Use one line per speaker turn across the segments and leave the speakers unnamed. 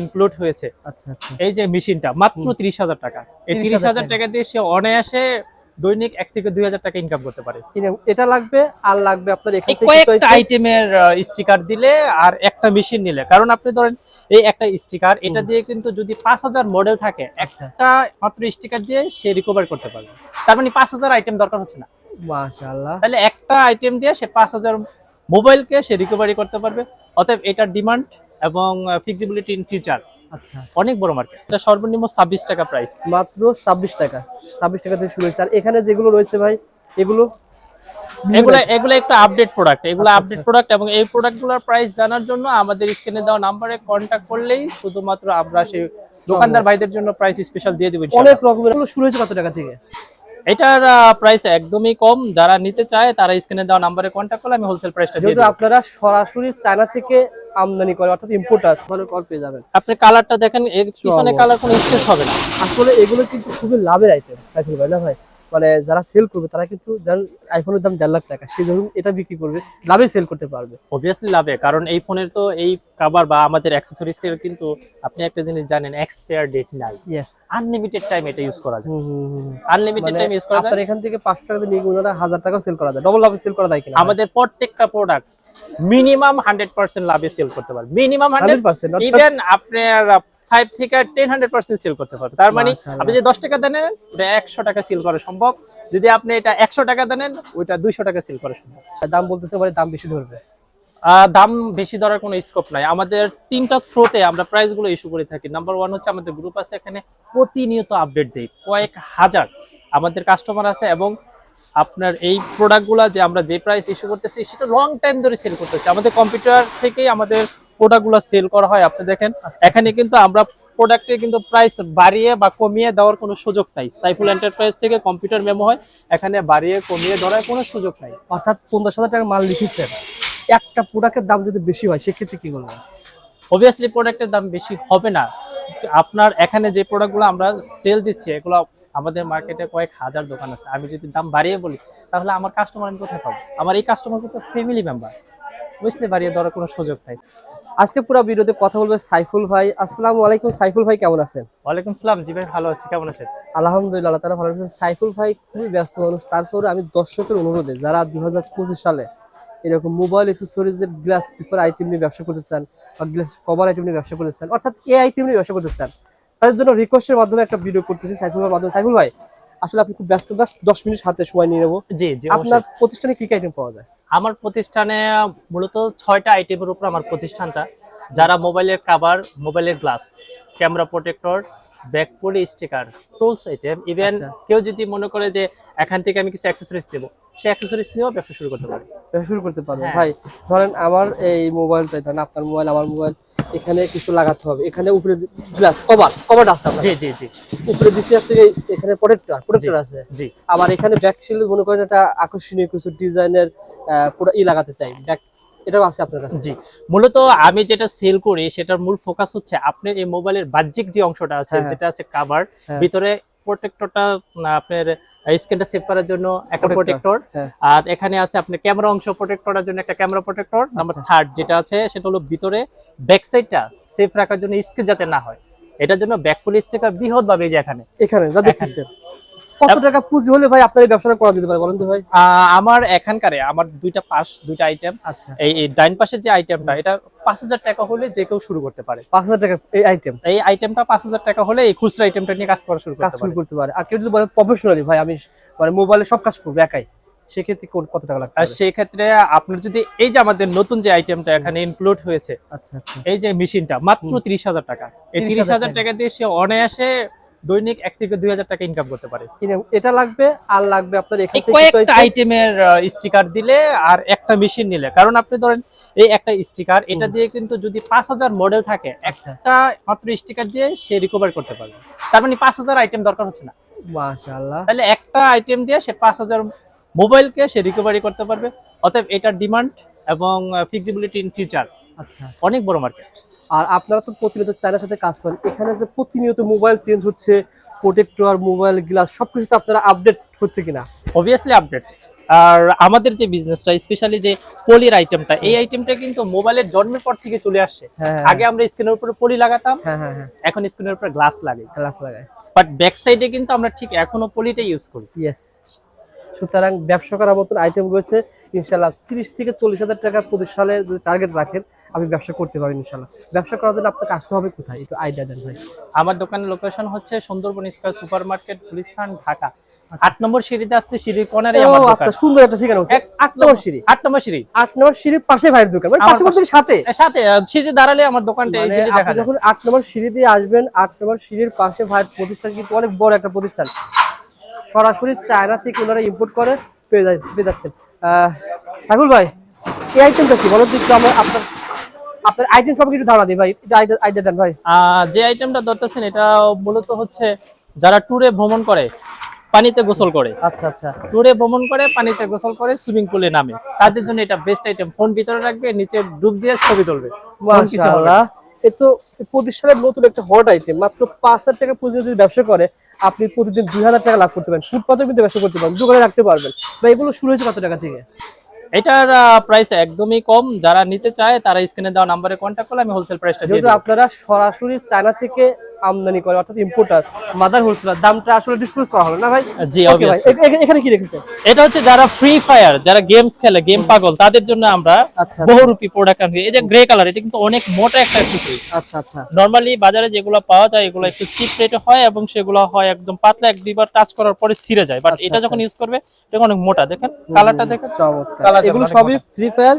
Include হয়েছে।
আচ্ছা আচ্ছা।
এই যে মেশিনটা মাত্র তিরিশ হাজার টাকা। এই
30,000
তিরিশ হাজার টাকা। দিয়ে সে অনায়াসে দৈনিক এক থেকে দুই হাজার টাকা ইনকাম করতে পারে।
এটা লাগবে আর লাগবে আপনার
কয়েকটা আইটেমের স্টিকার দিলে আর একটা মেশিন নিলে। কারণ আপনি ধরেন এই একটা স্টিকার এটা দিয়ে কিন্তু যদি পাঁচ হাজার মডেল থাকে
আচ্ছা।
একটা মাত্র স্টিকার দিয়ে সে রিকভার করতে পারবে। তার মানে পাঁচ হাজার আইটেম দরকার হচ্ছে না।
মাশাআল্লাহ।
তাহলে একটা আইটেম দিয়ে সে পাঁচ হাজার মোবাইলকে সে রিকভারি করতে পারবে। অতএব এটার ডিমান্ড এবং ফিক্সিবিলিটি ইন ফিউচার
আচ্ছা।
অনেক বড় মার্কেট এটা সর্বনিম্ন ছাব্বিশ টাকা প্রাইস
মাত্র ছাব্বিশ টাকা। ছাব্বিশ টাকা থেকে শুরু হয়েছে। আর এখানে যেগুলো রয়েছে ভাই এগুলো?
এগুলো এগুলো একটু আপডেট প্রোডাক্ট এগুলো আপডেট প্রোডাক্ট এবং এই প্রোডাক্টগুলোর প্রাইস জানার জন্য আমাদের স্ক্রিনে দেওয়া নাম্বারে কন্ট্যাক্ট করলেই শুধুমাত্র আমরা সেই দোকানদার ভাইদের জন্য প্রাইস স্পেশাল দিয়ে দেবো।
অনেক রকমের। শুরু হয়েছে কত টাকা থেকে?
এটার প্রাইস একদমই কম। যারা নিতে চায় তারা স্ক্রিনে দেওয়া নাম্বারে কন্ট্যাক্ট করলে আমি হোলসেল প্রাইসটা দিয়ে
যেহেতু আপনারা সরাসরি চায়না থেকে আমদানি করে অর্থাৎ ইম্পোর্টার ভালো কল পেয়ে যাবেন।
আপনি কালারটা দেখেন এর পিছনে কালার কোনো স্পেস হবে না।
আসলে এগুলো কিন্তু খুবই লাভের আইটেম ভাই না ভাই? মানে যারা সেল করবে তারা কিন্তু আইফোনের দাম দেড় লাখ টাকা। সে ধরুন এটা বিক্রি করবে লাভে সেল করতে পারবে।
অবভিয়াসলি লাভে কারণ এই ফোনের তো এই কভার বা আমাদের অ্যাক্সেসরিজ এর কিন্তু আপনি একটা জিনিস জানেন এক্সপায়ার ডেট নাই।
ইয়েস
আনলিমিটেড টাইম এটা ইউজ করা যায়। আনলিমিটেড টাইম ইউজ করা যায়।
আপনার এখান থেকে পাঁচশো টাকা দিয়ে নিয়ে ওনারা হাজার টাকা সেল করা যায়। ডবল লাভে সেল করা যায় কিনা?
আমাদের প্রত্যেকটা প্রোডাক্ট মিনিমাম হান্ড্রেড পার্সেন্ট লাভে সেল করতে পারবে। Minimum hundred
hundred percent
even আপনার ফাইভ থেকে টেন হান্ড্রেড পার্সেন্ট সেল করতে পারবে। তার মানে আপনি যে দশ টাকা দেন ওটা একশো টাকা সেল করা সম্ভব। যদি আপনি এটা একশো টাকা দেন ওইটা দুইশো টাকা সেল করা সম্ভব।
দাম বলতেছে পারে দাম বেশি ধরবে।
দাম বেশি ধরার কোনো স্কোপ নাই। আমাদের তিনটা থ্রোতে আমরা প্রাইসগুলো ইস্যু করে থাকি। নাম্বার ওয়ান হচ্ছে আমাদের গ্রুপ আছে এখানে প্রতিনিয়ত আপডেট দেই কয়েক হাজার আমাদের কাস্টমার আছে এবং আপনার এই প্রোডাক্টগুলো যে আমরা যে প্রাইস ইস্যু করতেছি সেটা লং টাইম ধরে সেল করতেছি। আমাদের কম্পিউটার থেকেই আমাদের প্রোডাক্টগুলো সেল করা হয় আপনি দেখেন।
আচ্ছা।
এখানে কিন্তু আমরা প্রোডাক্টে কিন্তু প্রাইস বাড়িয়ে বা কমিয়ে দেওয়ার কোনো সুযোগ নাই। সাইফুল এন্টারপ্রাইজ থেকে কম্পিউটার মেমো হয় এখানে বাড়িয়ে কমিয়ে ধরার কোনো সুযোগ নাই।
অর্থাৎ পঞ্চাশ হাজার টাকার মাল লিখেছেন একটা প্রোডাক্টের দাম যদি বেশি হয় সেক্ষেত্রে কি করবেন
অবভিয়াসলি প্রোডাক্টের দাম বেশি হবে না। আপনার এখানে যে প্রোডাক্টগুলো আমরা সেল দিচ্ছি এগুলো আমাদের মার্কেটে কয়েক হাজার দোকান আছে। আমি যদি দাম বাড়িয়ে বলি তাহলে আমার কাস্টমার আমি কোথায় পাবো? আমার এই কাস্টমার কিন্তু ফ্যামিলি মেম্বার বুঝলে বাড়িয়ে দেওয়ার কোনো সুযোগ নাই।
আজকে পুরো ভিডিওতে কথা বলবে সাইফুল ভাই। আসসালামু আলাইকুম সাইফুল ভাই কেমন আছেন?
ওয়ালাইকুম সালাম জি ভাই ভালো আছি কেমন আছেন?
আলহামদুলিল্লাহ আল্লাহ তারা ভালো আছেন সাইফুল ভাই খুবই ব্যস্ত মানুষ তারপরে আমি দর্শকের অনুরোধে যারা দুই হাজার পঁচিশ সালে এরকম মোবাইল এক্সেসরিজের গ্লাস পেপার আইটেম নিয়ে ব্যবসা করতে চান বা গ্লাস কভার আইটেম নিয়ে ব্যবসা করতে চান অর্থাৎ এই আইটেম নিয়ে ব্যবসা করতে চান তাদের জন্য রিকোয়েস্টের মাধ্যমে একটা ভিডিও করতেছি সাইফুল ভাইয়ের মাধ্যমে। সাইফুল ভাই আসলে আপনি খুব ব্যস্ত ব্যস্ত দশ মিনিট হাতে সময় নিয়ে নেব।
জি জি
আপনার প্রতিষ্ঠানে কি কি আইটেম পাওয়া যায়?
আমার প্রতিষ্ঠানে মূলত ছয়টা আইটেমের উপর আমার প্রতিষ্ঠানটা যারা মোবাইলের কাভার মোবাইলের glass camera protector back poly sticker tools item even. কেউ যদি মনে করে যে এখান থেকে আমি কিছু অ্যাক্সেসরিজ দেবো সে অ্যাক্সেসরিজ নিয়েও ব্যবসা শুরু করতে পারে
শুরু করতে পারব।
হ্যাঁ।
ভাই ধরেন আমার এই মোবাইলটাই ধরেন আপনার মোবাইল আমার মোবাইল এখানে কিছু লাগাতে হবে। এখানে উপরে গ্লাস কভার কভার আছে
জি জি জি।
উপরে দিছি আছে এই- এখানে প্রোটেক্টর প্রোটেক্টর আছে।
জি।
আবার এখানে ব্যাক শিল্ড মনে করেন একটা আকর্ষণীয় কিছু ডিজাইনের পুরো ই লাগাতে চাই। ব্যাক এটাও আছে আপনার কাছে।
জি। মূলত আমি যেটা সেল করি সেটার মূল ফোকাস হচ্ছে আপনার এই মোবাইলের বাহ্যিক যে অংশটা আছে
হ্যাঁ।
যেটা আছে কাভার
হ্যাঁ।
ভিতরে প্রোটেক্টরটা আপনার স্ক্রিনটা সেভ করার জন্য একটা প্রোটেক্টর
হ্যাঁ।
আর এখানে আছে আপনার ক্যামেরা অংশ প্রোটেক্ট করার জন্য একটা ক্যামেরা প্রোটেক্টর নাম্বার। থার্ড যেটা আছে সেটা হলো ভিতরে ব্যাক সাইডটা সেফ রাখার জন্য স্ক্রিন যাতে না হয়। এটার জন্য ব্যাক পুলিশ স্টিকার বৃহৎ ভাবে যে এখানে।
এখানে যা দেখতেছেন। কত টাকা পুঁজি হলে ভাই আপনার এই ব্যবসাটা করা যেতে পারে বলেন তো ভাই?
আমার এখানকারে আমার দুইটা পাশ দুইটা আইটেম
আচ্ছা।
এই ডাইন পাশের যে আইটেমটা এটা পাঁচ হাজার টাকা হলে যে কেউ শুরু করতে পারে।
পাঁচ হাজার টাকা এই আইটেম
এই আইটেমটা পাঁচ হাজার টাকা হলে এই খুচরা আইটেমটা নিয়ে কাজ করা শুরু
কাজ শুরু করতে পারে। আর কেউ যদি বলে প্রফেশনালি ভাই আমি মানে মোবাইলে সব কাজ করব একাই সেক্ষেত্রে কত টাকা লাগবে?
আর সেক্ষেত্রে আপনার যদি এই যে আমাদের নতুন যে আইটেমটা এখানে ইনক্লুড হয়েছে
আচ্ছা আচ্ছা।
এই যে মেশিনটা মাত্র তিরিশ হাজার টাকা। এই
30,000
তিরিশ হাজার টাকা দিয়ে সে অনায়াসে দৈনিক এক থেকে দুই হাজার টাকা ইনকাম করতে পারে।
এটা লাগবে আর লাগবে আপনার
কয়েকটা আইটেমের স্টিকার দিলে আর একটা মেশিন নিলে। কারণ আপনি ধরেন এই একটা স্টিকার এটা দিয়ে কিন্তু যদি পাঁচ হাজার মডেল থাকে
আচ্ছা।
একটা মাত্র স্টিকার দিয়ে সে রিকভার করতে পারবে। তার মানে পাঁচ হাজার আইটেম দরকার হচ্ছে না।
মাশাআল্লাহ।
তাহলে একটা আইটেম দিয়ে সে পাঁচ হাজার মোবাইলকে সে রিকভারি করতে পারবে। অতএব এটার ডিমান্ড এবং ফিক্সিবিলিটি ইন ফিউচার
আচ্ছা।
অনেক বড় মার্কেট
আর আপনারা তো প্রতিনিয়ত চায়নার সাথে কাজ করেন। এখানে যে প্রতিনিয়ত মোবাইল চেঞ্জ হচ্ছে প্রোটেক্টর মোবাইল গ্লাস সবকিছু তো আপনারা আপডেট হচ্ছে কিনা?
অবভিয়াসলি আপডেট আর আমাদের যে বিজনেসটা স্পেশালি যে পলির আইটেমটা এই আইটেমটা কিন্তু মোবাইলের জন্মের পর থেকে চলে আসছে।
হ্যাঁ
আগে আমরা স্ক্রিনের উপরে পলি লাগাতাম
হ্যাঁ হ্যাঁ হ্যাঁ।
এখন স্ক্রিনের উপরে গ্লাস লাগাই।
গ্লাস লাগায়
বাট ব্যাক সাইডে কিন্তু আমরা ঠিক এখনও পলিটা ইউজ করি।
ইয়েস সুতরাং ব্যবসা করার মতন আইটেম রয়েছে ইনশাল্লাহ তিরিশ থেকে চল্লিশ হাজার টাকা প্রতি সালে যদি টার্গেট রাখেন আপনি ব্যবসা করতে পারেন ইনশাল্লাহ ব্যবসা করার জন্য আপনাকে আসতে হবে কোথায়? একটু আইডিয়া দেন ভাই।
আমার দোকানের লোকেশন হচ্ছে Sundarban square super market Gulistan Dhaka. আট নম্বর সিঁড়িতে আসলে সিঁড়ির কর্নারে আমার
আচ্ছা সুন্দর একটা ঠিকানা
এক-
আট নম্বর সিঁড়ি।
আট নম্বর সিঁড়ি।
আট নম্বর সিঁড়ির পাশে ভাইয়ের দোকান। মানে পাশে বলতে সাথে।
সাথে। সিঁড়ি দাঁড়ালে আমার দোকানটা
মানে
ইজিলি দেখা যায়।
যখন আট নম্বর সিঁড়ি দিয়ে আসবেন আট নম্বর সিঁড়ির পাশে ভাইয়ের প্রতিষ্ঠান কিন্তু অনেক বড় একটা প্রতিষ্ঠান। সরাসরি চায়না থেকে ওনারা ইম্পোর্ট করে পেয়ে যায় পেয়ে যাচ্ছেন। সাইফুল ভাই এই আইটেমটা কি বলো একটু আমরা আপনার আপনার আইটেম সম্পর্কে একটু ধারণা দিই ভাই আইডিয়া দেন ভাই।
যে আইটেমটা ধরতেছেন এটা মূলত হচ্ছে যারা ট্যুরে ভ্রমণ করে পানিতে গোসল করে।
আচ্ছা আচ্ছা।
ট্যুরে ভ্রমণ করে পানিতে গোসল করে সুইমিং পুলে নামে। তাদের জন্য এটা বেস্ট আইটেম ফোন ভিতরে রাখবে নিচে ডুব দিয়ে ছবি তুলবে।
এ তো প্রতিষ্ঠানের নতুন একটা হট আইটেম মাত্র পাঁচ হাজার টাকা পুঁজি যদি ব্যবসা করে আপনি প্রতিদিন দুই হাজার টাকা লাভ করতে পারেন। ফুটপাতেও কিন্তু ব্যবসা করতে পারেন দোকানে রাখতে পারবেন। বা এগুলো শুরু হয়েছে কত টাকা থেকে?
এটার প্রাইস একদমই কম। যারা নিতে চায় তারা স্ক্রিনে দেওয়া নাম্বারে কন্ট্যাক্ট করলে আমি হোলসেল প্রাইসটা দিয়ে
যেহেতু আপনারা সরাসরি চায়না থেকে আমদানি করে অর্থাৎ ইম্পোর্টার মাদার হোলসেলার দামটা আসলে ডিসক্লোজ করা হলো না ভাই?
জি
এখানে কি রেখেছেন
এটা হচ্ছে যারা ফ্রি ফায়ার যারা গেমস খেলে গেম পাগল তাদের জন্য আমরা
আচ্ছা।
বহুরূপী প্রোডাক্ট আনছি। এই যে গ্রে কালার এটা কিন্তু অনেক মোটা একটা অ্যাক্সেসরি
আচ্ছা আচ্ছা।
নরমালি বাজারে যেগুলো পাওয়া যায় এগুলো একটু চিপ রেটে হয় এবং সেগুলো হয় একদম পাতলা এক দুইবার টাচ করার পরে ছিঁড়ে যায়। বাট
আচ্ছা,
এটা যখন
আচ্ছা।
ইউজ করবে এটা অনেক মোটা। দেখেন কালারটা দেখেন।
চমৎকার।
কালার
এগুলো সবই ফ্রি ফায়ার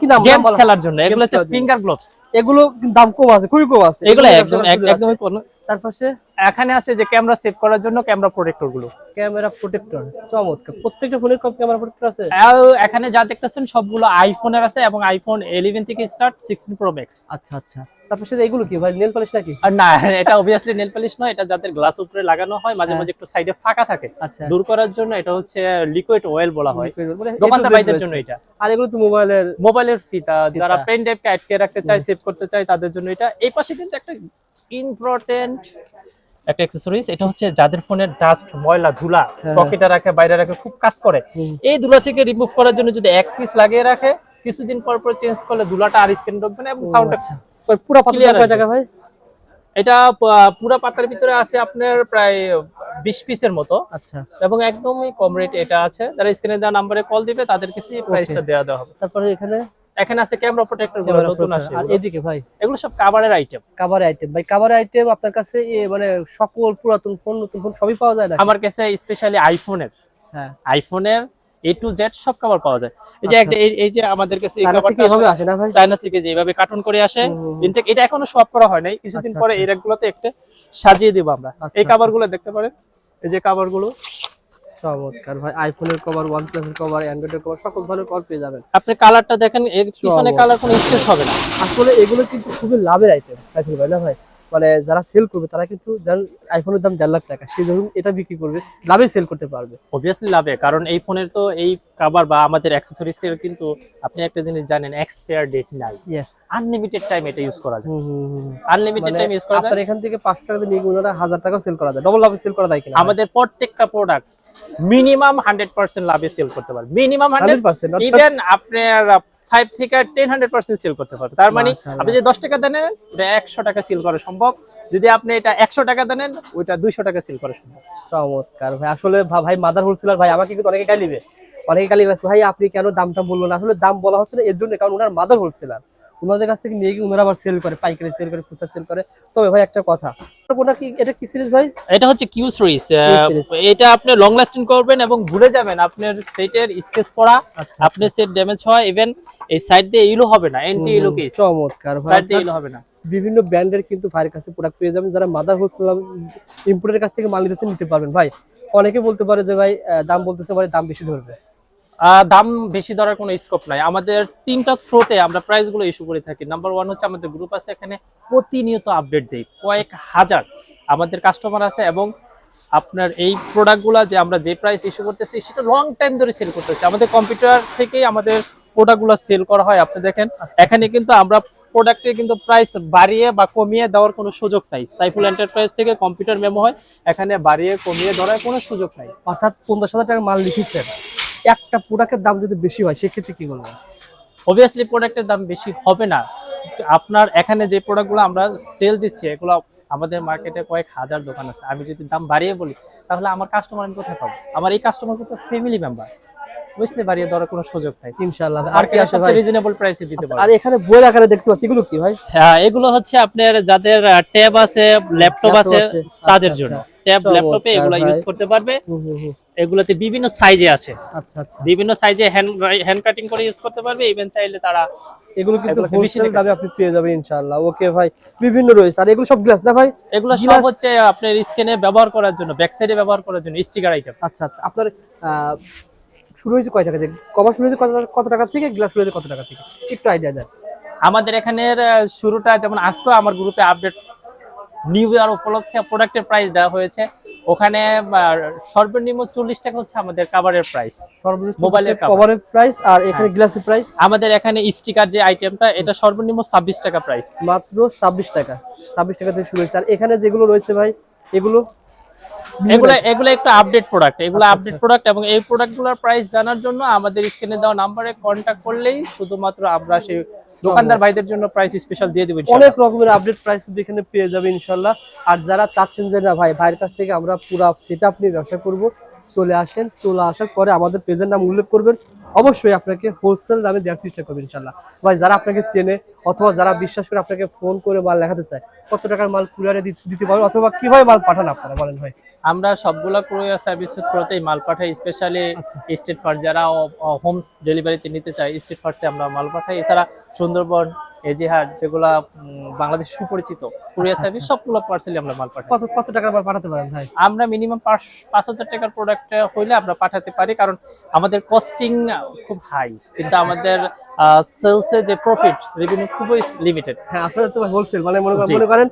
কি
গেমস খেলার জন্য এগুলো হচ্ছে ফিঙ্গার গ্লোভস
এগুলো দাম কম আছে খুবই কম আছে।
এগুলো একদম একদমই কোনো-
তার পাশে
এখানে আছে যে ক্যামেরা সেভ করার জন্য ক্যামেরা প্রোটেক্টরগুলো।
ক্যামেরা প্রোটেক্টর চমৎকার। প্রত্যেকটা ফোনের কম ক্যামেরা প্রোটেক্টর আছে?
আর এখানে যা দেখতেছেন সবগুলো আইফোনের আছে এবং আইফোন 11 থেকে স্টার্ট 16 প্রো ম্যাক্স
আচ্ছা আচ্ছা। তারপর সাথে এগুলো কি ভাই নেল পলিশ নাকি?
আর না এটা অবভিয়াসলি নেল পলিশ নয় এটা যাদের গ্লাস উপরে লাগানো হয় মাঝে
হ্যাঁ।
মাঝে একটু সাইডে ফাঁকা থাকে।
আচ্ছা।
দূর করার জন্য এটা হচ্ছে লিকুইড অয়েল বলা হয়।
মানে
দোকানদার ভাইদের জন্য এটা।
আর এগুলো তো মোবাইলের
মোবাইলের ফিতা যারা। পেন ড্রাইভকে আটকে রাখতে চায় সেভ করতে চায় তাদের জন্য এটা। এই পাশে কিন্তু একটা ইম্পর্টেন্ট একটা অ্যাক্সেসরিজ এটা হচ্ছে যাদের ফোনের ডাস্ট ময়লা ধুলা
হ্যাঁ।
পকেটে রাখে বাইরে রাখে খুব কাজ করে। এই ধুলা থেকে রিমুভ করার জন্য যদি এক পিস লাগিয়ে রাখে কিছুদিন পর পর চেঞ্জ করলে ধুলাটা আর স্ক্রিন ঢুকবে না এবং সাউন্ডটা
আচ্ছা। পুরো কয় টাকা ভাই?
এটা পুরা পাতার ভিতরে আছে আপনার প্রায় বিশ পিসের মতো।
আচ্ছা।
এবং একদমই কম রেট এটা আছে। যারা স্ক্রিনে দেওয়া নাম্বারে কল দিবে তাদের কাছে প্রাইসটা দেওয়া দেওয়া হবে।
তারপরে এখানে?
এখানে আছে ক্যামেরা
প্রোটেক্টরগুলো
নতুন আসে
আর এদিকে ভাই?
এগুলো সব কাভারের আইটেম
কাভার আইটেম ভাই কাভার আইটেম আপনার কাছে মানে সকল পুরাতন ফোন নতুন ফোন সবই পাওয়া যায় না
আমার কাছে স্পেশালি আইফোনের
হ্যাঁ।
আইফোনের এ টু জেড সব কভার পাওয়া যায়। এই যে
আচ্ছা,
একটা এই- যে আমাদের কাছে এই কভারটা
এভাবে আসে না ভাই?
চায়না থেকে যেভাবে কার্টুন করে আসে। ইনটেক এটা এখনও সব করা হয় নাই। কিছুদিন
আচ্ছা,
পরে
আচ্ছা।
এই র্যাকগুলোতে একটা সাজিয়ে দেব আমরা।
আচ্ছা,
এই
আচ্ছা।
গুলো দেখতে পারেন। এই যে কভারগুলো।
চমৎকার ভাই আইফোনের কভার ওয়ান প্লাসের কভার অ্যান্ড্রয়েডের কভার সকল ধরনের কভার পেয়ে যাবেন।
আপনি কালারটা দেখেন এর পিছনে কালার কোনো স্পেস হবে না।
আসলে এগুলো কিন্তু খুবই লাভের আইটেম সাইফুল ভাই না ভাই? মানে যারা সেল করবে তারা কিন্তু আইফোনের দাম দেড় লাখ টাকা। সে ধরুন এটা বিক্রি করবে লাভে সেল করতে পারবে।
অবভিয়াসলি লাভে কারণ এই ফোনের তো এই কভার বা আমাদের অ্যাক্সেসরিজ এর কিন্তু আপনি একটা জিনিস জানেন এক্সপায়ার ডেট নাই।
ইয়েস
আনলিমিটেড টাইম এটা ইউজ করা যায়।
Hmm hmm hmm
unlimited time use করা
আপনার
যায়
এখান থেকে পাঁচশো টাকা দিয়ে নিয়ে ওনারা হাজার টাকা সেল করা যায়। ডবল লাভে সেল করা যায় কিনা?
আমাদের প্রত্যেকটা প্রোডাক্ট মিনিমাম হান্ড্রেড পার্সেন্ট লাভে সেল করতে পারবে। Minimum hundred
hundred percent
even আপনার ফাইভ থেকে টেন হান্ড্রেড পার্সেন্ট সেল করতে পারবে। তার মানে আপনি যে দশ টাকা দেন ওটা একশো টাকা সেল করা সম্ভব। যদি আপনি এটা একশো টাকা দেন ওইটা দুইশো টাকা সেল করা সম্ভব।
চমৎকার ভাই। আসলে ভাই মাদার হোলসেলার ভাই আমাকে কিন্তু অনেকে গালিবে অনেকে গালি ভাই আপনি কেন দামটা বলল না? আসলে দাম বলা হচ্ছে না এর জন্য কারণ ওনার মাদার হোলসেলার ওনাদের কাছ থেকে নিয়ে গিয়ে ওনারা আবার সেল করে পাইকারি সেল করে খুচরা সেল করে। তবে ভাই একটা কথা। ওটা কি এটা কি সিরিজ ভাই?
এটা হচ্ছে কিউ সিরিজ এটা আপনি লং লাস্টিং করবেন এবং ভুলে যাবেন আপনার সেটের স্কেচ পড়া
আচ্ছা
আপনার সেট ড্যামেজ হয় ইভেন এই সাইড দিয়ে ইলো হবে না এন্টি ইলো কেস
চমৎকার ভাই।
সাইড দিয়ে ইলো হবে না।
বিভিন্ন ব্র্যান্ডের কিন্তু ভাইয়ের কাছে প্রোডাক্ট পেয়ে যাবেন। যারা মাদার হোলসেলার ইম্পোর্টের কাছ থেকে মাল নিতেছে নিতে পারবেন। ভাই অনেকে বলতে পারে যে ভাই দাম বলতেছে ভাই দাম বেশি ধরবে।
দাম বেশি ধরার কোনো স্কোপ নাই। আমাদের তিনটা থ্রোতে আমরা প্রাইসগুলো ইস্যু করে থাকি। নাম্বার ওয়ান হচ্ছে আমাদের গ্রুপ আছে এখানে প্রতিনিয়ত আপডেট দেই। কয়েক হাজার আমাদের কাস্টমার আছে এবং আপনার এই প্রোডাক্টগুলো যে আমরা যে প্রাইস ইস্যু করতেছি সেটা লং টাইম ধরে সেল করতেছি। আমাদের কম্পিউটার থেকেই আমাদের প্রোডাক্টগুলো সেল করা হয়। আপনি দেখেন
আচ্ছা।
এখানে কিন্তু আমরা প্রোডাক্টে কিন্তু প্রাইস বাড়িয়ে বা কমিয়ে দেওয়ার কোনো সুযোগ নাই। সাইফুল এন্টারপ্রাইজ থেকে কম্পিউটার মেমো হয় এখানে বাড়িয়ে কমিয়ে ধরার কোনো সুযোগ নাই।
অর্থাৎ পঞ্চাশ হাজার টাকার মাল লিখেছেন। একটা প্রোডাক্টের দাম যদি বেশি হয় সেক্ষেত্রে কি করবেন
অবভিয়াসলি প্রোডাক্টের দাম বেশি হবে না। আপনার এখানে যে প্রোডাক্টগুলো আমরা সেল দিচ্ছি এগুলো আমাদের মার্কেটে কয়েক হাজার দোকান আছে। আমি যদি দাম বাড়িয়ে বলি তাহলে আমার কাস্টমার আমি কোথায় পাবো? আমার এই কাস্টমার কিন্তু ফ্যামিলি মেম্বার বুঝলে বাড়িয়ে দেওয়ার কোনো সুযোগ নাই।
ইনশাআল্লাহ। আর কি ভাই?
রিজনেবল প্রাইসে দিতে
আচ্ছা,
পারব?
আর এখানে বইয়ের আকারে দেখতে পাচ্ছি এগুলো কি ভাই?
হ্যাঁ এগুলো হচ্ছে আপনার যাদের ট্যাব আছে ল্যাপটপ আছে তাদের
আচ্ছা,
জন্য।
আচ্ছা।
ট্যাব ল্যাপটপে এগুলো ইউজ করতে পারবে। এগুলোতে বিভিন্ন সাইজে আছে।
আচ্ছা আচ্ছা।
বিভিন্ন সাইজে হ্যান্ড হ্যান্ড কাটিং করে ইউজ করতে পারবে ইভেন চাইলে তারা
এগুলো কিন্তু হোলসেল দামে আপনি পেয়ে যাবেন ইনশাআল্লাহ। ওকে ভাই বিভিন্ন রয়েছে। আর এগুলো সব গ্লাস না ভাই?
এগুলো সব হচ্ছে আপনার স্ক্রিনে ব্যবহার করার জন্য ব্যাক সাইডে ব্যবহার করার জন্য স্টিকার আইটেম
আচ্ছা আচ্ছা। আপনার শুরু হয়েছে কয় টাকা থেকে? কভার শুরু হয়েছে কত টাকা- কত টাকা থেকে? গ্লাস শুরু হয়েছে কত টাকা থেকে? একটু আইডিয়া দেন।
আমাদের এখানের শুরুটা যেমন আজকে আমার গ্রুপে আপডেট নিউ ইয়ার উপলক্ষে প্রোডাক্টের প্রাইস দেওয়া হয়েছে। ওখানে সর্বনিম্ন চল্লিশ টাকা হচ্ছে আমাদের কাভারের প্রাইস Mobile-এর
কভারের প্রাইস আর এখানে গ্লাসের প্রাইস
আমাদের এখানে স্টিকার যে আইটেমটা এটা সর্বনিম্ন ছাব্বিশ টাকা প্রাইস
মাত্র ছাব্বিশ টাকা। ছাব্বিশ টাকা থেকে শুরু হয়েছে। আর এখানে যেগুলো রয়েছে ভাই এগুলো
এগুলো এগুলো একটু আপডেট প্রোডাক্ট এগুলো
আচ্ছা,
আপডেট প্রোডাক্ট এবং এই প্রোডাক্টগুলোর প্রাইস জানার জন্য আমাদের স্ক্রিনে দেওয়া নাম্বারে কন্ট্যাক্ট করলেই শুধুমাত্র আমরা সেই দোকানদার ভাইদের জন্য প্রাইস স্পেশাল দিয়ে দেবো
অনেক রকমের আপডেট প্রাইস এখানে পেয়ে যাবে ইনশাল্লাহ আর যারা চাচ্ছেন যে না ভাই ভাইয়ের কাছ থেকে আমরা পুরো সেট আপ নিয়ে ব্যবসা করব চলে আসেন চলে আসার পরে আমাদের পেজের নাম উল্লেখ করবেন অবশ্যই আপনাকে হোলসেল দামে দেওয়ার চেষ্টা করবেন ইনশাল্লাহ ভাই যারা আপনাকে চেনে অথবা যারা বিশ্বাস করে আপনাকে ফোন করে মাল লেখাতে চায় কত টাকার মাল কুরিয়ারে দিতে পারবেন অথবা কীভাবে মাল পাঠান আপনারা বলেন ভাই?
আমরা সবগুলা কুরিয়ার সার্ভিসের থ্রুতেই মাল পাঠাই স্পেশালি। স্টেট ফার্স্ট যারা হোম ডেলিভারিতে নিতে চায় স্টেট ফার্স্টে আমরা মাল পাঠাই এছাড়া সুন্দরবন এজিহাট যেগুলা বাংলাদেশ সুপরিচিত কুরিয়ার
আচ্ছা,
সার্ভিস সবগুলো পার্সেলি আমরা মাল পাঠাই।
কত কত টাকার মাল পাঠাতে পারেন ভাই?
আমরা মিনিমাম পাঁচ হাজার টাকার প্রোডাক্ট হইলে আমরা পাঠাতে পারি কারণ আমাদের কস্টিং খুব হাই কিন্তু আমাদের সেলসে যে প্রফিট রেভিনিউ খুবই লিমিটেড
হ্যাঁ আপনারা তো হোলসেল মানে মনে করেন মনে করেন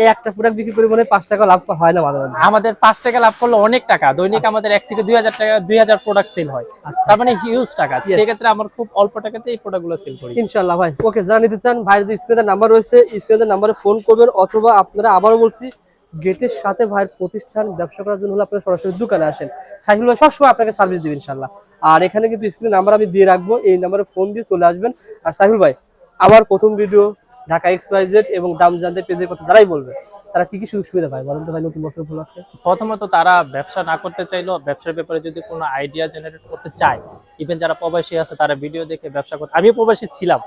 এই একটা প্রোডাক্ট বিক্রি করে মনে পাঁচ টাকা লাভ হয় না মাঝে
আমাদের পাঁচ টাকা লাভ করলে অনেক টাকা দৈনিক আমাদের এক থেকে দুই হাজার টাকা দুই হাজার প্রোডাক্ট সেল হয়।
আচ্ছা
তার মানে হিউজ টাকা. সেক্ষেত্রে আমার খুব অল্প টাকাতে এই প্রোডাক্টগুলো সেল করি।
ইনশাল্লাহ ভাই ওকে যারা নিতে চান, ভাইয়ের যে স্ক্রিনের নাম্বার রয়েছে স্ক্রিনের নাম্বারে ফোন করবেন অথবা আপনারা আবারও বলছি, গেটের সাথে ভাইয়ের প্রতিষ্ঠান ব্যবসা করার জন্য হলে আপনারা সরাসরি দোকানে আসেন। সাইকেল ভাই সবসময় আপনাকে সার্ভিস দেবেন ইনশাল্লাহ আর এখানে কিন্তু স্ক্রিনের নাম্বার আমি দিয়ে রাখব, এই নাম্বারে ফোন দিয়ে চলে আসবেন। আর সাইকেল ভাই, আবার প্রথম ভিডিও ঢাকা এক্স এবং দাম জানতে পেজের কথা তারাই বলবে। তারা কি কি সুযোগ সুবিধা পায় বলেন তো ভাই নতুন বছর উপলক্ষে?
প্রথমত তারা ব্যবসা না করতে চাইলেও ব্যবসার ব্যাপারে যদি কোনো আইডিয়া জেনারেট করতে চায় ইভেন যারা প্রবাসী আছে তারা ভিডিও দেখে ব্যবসা করতে আমি প্রবাসী ছিলাম।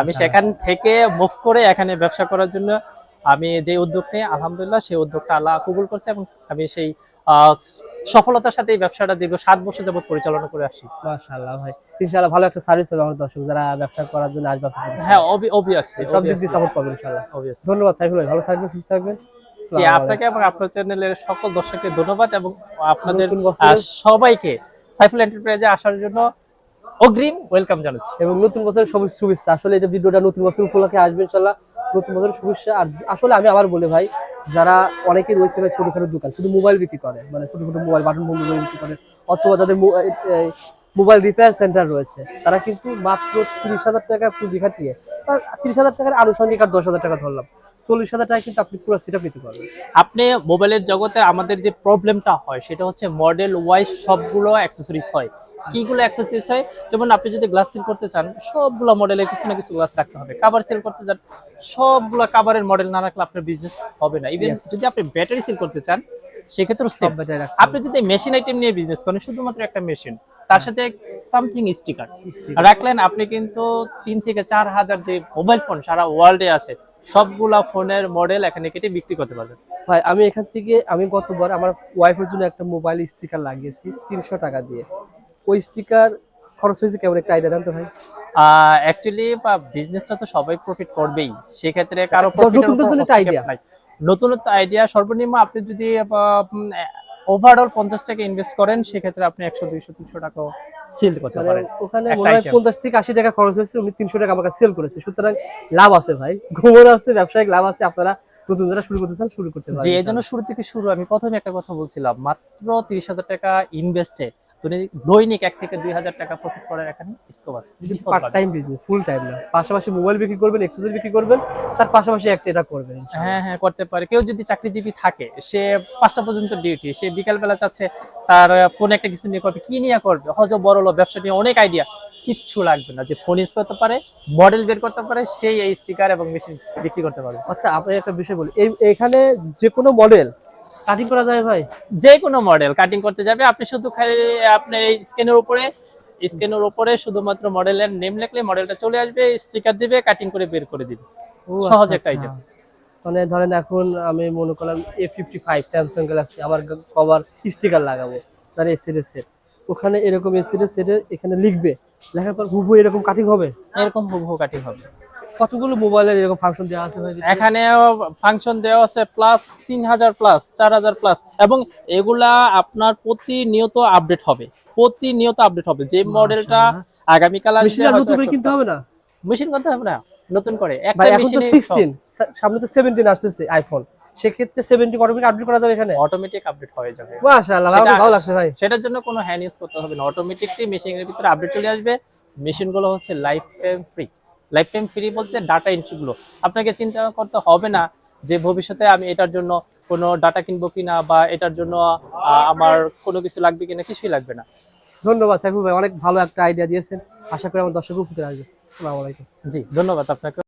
আমি সেখান থেকে মুভ করে এখানে ব্যবসা করার জন্য আমি যে উদ্যোগ নিই আলহামদুলিল্লাহ সেই উদ্যোগটা আল্লাহ কবুল করছে এবং আমি সেই সফলতার সাথে এই ব্যবসাটা দীর্ঘ সাত বছর যাবত পরিচালনা করে আসি
মাশাআল্লাহ ভাই। ইনশাআল্লাহ ভালো একটা সার্ভিস হবে আমার দর্শক যারা ব্যবসা করার জন্য আসবে
হ্যাঁ অবভিয়াসলি
সব দিক দিয়ে সাপোর্ট পাবেন ইনশাআল্লাহ।
অবভিয়াসলি
ধন্যবাদ সাইফুল ভাই ভালো থাকবেন সুস্থ থাকবেন।
জি আপনাকে এবং আপনার চ্যানেলের সকল দর্শককে ধন্যবাদ এবং আপনাদের সবাইকে সাইফুল এন্টারপ্রাইজে আসার জন্য অগ্রিম ওয়েলকাম জানাচ্ছি।
এবং নতুন বছরের সব শুভেচ্ছা। আসলে এটা ভিডিওটা নতুন বছর উপলক্ষে আসবে ইনশাল্লাহ নতুন বছরের শুভেচ্ছা। আর আসলে আমি আবার বলি ভাই যারা অনেকেই রয়েছে ভাই ছোটখাটো দোকান শুধু মোবাইল বিক্রি করে মানে ছোটো ছোট মোবাইল বাটন বন্ধু করে বিক্রি করে অথবা যাদের মোবাইল রিপেয়ার সেন্টার রয়েছে তারা কিন্তু মাত্র তিরিশ হাজার টাকা পুঁজি খাটিয়ে তিরিশ হাজার টাকার আনুষঙ্গিক আর দশ হাজার টাকা ধরলাম চল্লিশ হাজার টাকা কিন্তু আপনি পুরো সেটা পেতে পারবেন।
আপনি মোবাইলের জগতে আমাদের যে প্রবলেমটা হয় সেটা হচ্ছে মডেল ওয়াইজ সবগুলো অ্যাক্সেসরিজ হয়। কিগুলো অ্যাক্সেসরিজ হয়? যেমন আপনি যদি গ্লাস সেল করতে চান সবগুলো মডেলের কিছু না কিছু গ্লাস রাখতে হবে। কাভার সেল করতে চান সবগুলো কাভারের মডেল না রাখলে আপনার বিজনেস হবে না। ইভেন যদি আপনি ব্যাটারি সেল করতে চান সেক্ষেত্রেও
সব
সেম
ব্যাটারি রাখতে
আপনি যদি মেশিন আইটেম নিয়ে বিজনেস করেন শুধুমাত্র একটা মেশিন তার সাথে সামথিং স্টিকার রাখলেন আপনি কিন্তু তিন থেকে চার হাজার যে মোবাইল ফোন সারা ওয়ার্ল্ডে আছে সবগুলা ফোনের মডেল এখানে কেটে বিক্রি করতে পারবেন।
ভাই আমি এখান থেকে আমি গতবার আমার ওয়াইফের জন্য একটা মোবাইল স্টিকার লাগিয়েছি তিনশো টাকা দিয়ে। ওই স্টিকার খরচ হয়েছে কেমন একটা আইডিয়া দেন তো ভাই।
অ্যাকচুয়ালি বিজনেসটা তো সবাই প্রফিট করবেই। সেক্ষেত্রে
কারও
নতুনত্ব আইডিয়া সর্বনিম্ন আপনি যদি ওভারঅল পঞ্চাশ টাকা ইনভেস্ট করেন সেক্ষেত্রে আপনি একশো দুইশো তিনশো টাকা সেল করতে
মানে
পারেন।
ওখানে মনে হয় পঞ্চাশ থেকে আশি টাকা খরচ হয়েছে উনি তিনশো টাকা আমাকে সেল করেছে। সুতরাং লাভ আছে ভাই ঘুমোর আছে ব্যবসায়িক লাভ আছে আপনারা নতুন যারা শুরু করতে চান শুরু করতে পারেন
যে এই জন্য শুরু থেকে শুরু আমি প্রথমে একটা কথা বলছিলাম মাত্র তিরিশ হাজার টাকা ইনভেস্টে দৈনিক এক থেকে দুই হাজার টাকা প্রফিট করার এখানে স্কোপ আছে।
Part time business full time না। পাশাপাশি মোবাইল বিক্রি করবেন এক্সেসরি বিক্রি করবেন তার পাশাপাশি একটা এটা করবেন
হ্যাঁ হ্যাঁ করতে পারে। কেউ যদি চাকরিজীবী থাকে সে পাঁচটা পর্যন্ত ডিউটি সে বিকাল বেলা চাচ্ছে তার কোনো একটা কিছু নিয়ে করবে কি নিয়ে করবে? হয়তো বড় লোক ব্যবসা নিয়ে অনেক আইডিয়া কিচ্ছু লাগবে না। যে ফোন ইউজ করতে পারে মডেল বের করতে পারে সেই এই স্টিকার এবং মেশিন বিক্রি করতে পারবে।
আচ্ছা আপনি একটা বিষয় বলি। এখানে যে কোনো মডেল কাটিং করা যায় ভাই?
যে কোনো মডেল কাটিং করতে যাবে। আপনি শুধু খালি আপনার এই স্ক্রিনের উপরে স্ক্রিনের উপরে শুধুমাত্র মডেলের নেম লিখলে মডেলটা চলে আসবে স্টিকার দিবে কাটিং করে বের করে দিবে।
ও,
সহজ
আচ্ছা,
একটা
আচ্ছা।
item।
মানে ধরেন এখন আমি মনে করলাম A fifty five Samsung Galaxy আমার কভার স্টিকার লাগাবো তার এ সিরিজ সেট ওখানে এরকম এ সিরিজ সেটের এখানে লিখবে লেখার পর হুবহু এরকম কাটিং হবে?
এরকম হুবহু কাটিং হবে।
কতগুলো মোবাইলের এরকম ফাংশন দেওয়া আছে ভাই?
এখানে ফাংশন দেওয়া আছে প্লাস তিন হাজার প্লাস চার হাজার প্লাস এবং এগুলা আপনার প্রতিনিয়ত আপডেট হবে। প্রতিনিয়ত আপডেট হবে। যে মডেলটা আগামীকাল
মেশিন নতুন করে কিনতে হবে না?
মেশিন করতে হবে না? নতুন করে। একটা মেশিনে
সিক্সটিন সামনে তো সেভেন্টিন আসতেছে আইফোন সেক্ষেত্রে সেভেন্টি অটোমেটিক আপডেট করা যাবে এখানে?
অটোমেটিক আপডেট হয়ে যাবে।
মাশাআল্লাহ ভালো লাগছে ভাই।
সেটার জন্য কোনো হ্যান্ড ইউজ করতে হবে না। অটোমেটিকলি মেশিনের ভিতরে আপডেট চলে আসবে। মেশিনগুলো হচ্ছে life time free life time free বলতে ডাটা এন্ট্রিগুলো আপনাকে চিন্তা করতে হবে না যে ভবিষ্যতে আমি এটার জন্য কোনো ডাটা কিনবো কিনা বা এটার জন্য আমার কোনো কিছু লাগবে কিনা কিছুই লাগবে না।
ধন্যবাদ সাইফুল ভাই। অনেক ভালো একটা আইডিয়া দিয়েছেন। আশা করি আমার দর্শক উপকার আসবে আসসালামু আলাইকুম।
জি ধন্যবাদ আপনাকে।